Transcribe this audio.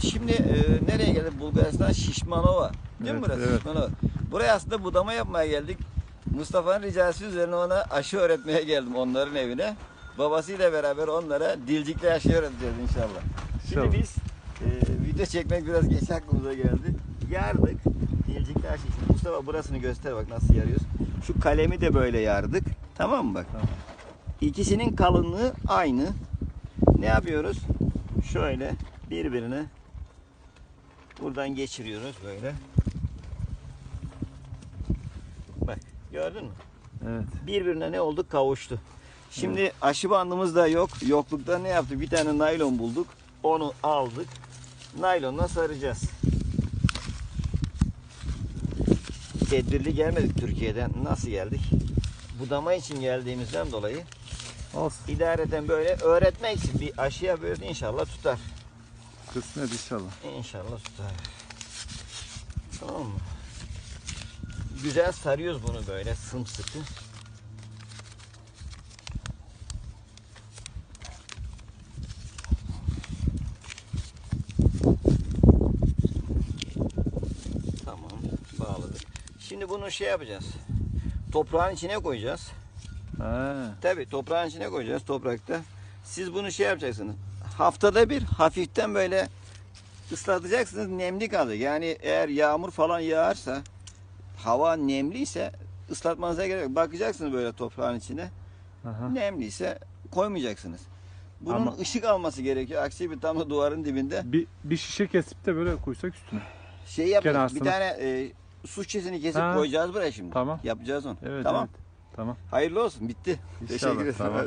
şimdi e, nereye geldik? Bulgaristan Şişmanova. Değil mi Evet, burası? evet. Şişmanova. Buraya aslında budama yapmaya geldik. Mustafa'nın ricası üzerine ona aşı öğretmeye geldim onların evine. Babasıyla beraber onlara dilcikle aşı öğreteceğiz inşallah. Şimdi İnşallah. biz e, video çekmek biraz geç aklımıza geldi. Yardık. Dilcikle aşı için. Mustafa burasını göster bak nasıl yarıyoruz. Şu kalemi de böyle yardık. Tamam mı bak? Tamam. İkisinin kalınlığı aynı. Ne yapıyoruz? Şöyle birbirine buradan geçiriyoruz böyle. Bak gördün mü? Evet. Birbirine ne oldu? Kavuştu. Şimdi aşı bandımız da yok. Yoklukta ne yaptık? Bir tane naylon bulduk. Onu aldık. Naylonla saracağız. Tedbirli gelmedik Türkiye'den. Nasıl geldik? Budama için geldiğimizden dolayı Olsun. İdareten böyle öğretmek için bir aşıya böyle inşallah tutar. Kısmet inşallah. İnşallah tutar. Tamam mı? Güzel sarıyoruz bunu böyle sımsıkı. Tamam bağladık. Şimdi bunu şey yapacağız. Toprağın içine koyacağız. He. Tabii toprağın içine koyacağız toprakta. Siz bunu şey yapacaksınız. Haftada bir hafiften böyle ıslatacaksınız nemli kalacak. Yani eğer yağmur falan yağarsa hava nemliyse ıslatmanıza gerek yok. Bakacaksınız böyle toprağın içine. Aha. Nemliyse koymayacaksınız. Bunun Ama- ışık alması gerekiyor. Aksi bir tam da duvarın dibinde. Bir, bir şişe kesip de böyle koysak üstüne. Şey yapacağız. Bir tane e, su şişesini kesip Ha. koyacağız buraya şimdi. Tamam. Yapacağız onu. Evet tamam. evet. Tamam. Hayırlı olsun. Bitti. İnşallah, Teşekkür ederim. tamam.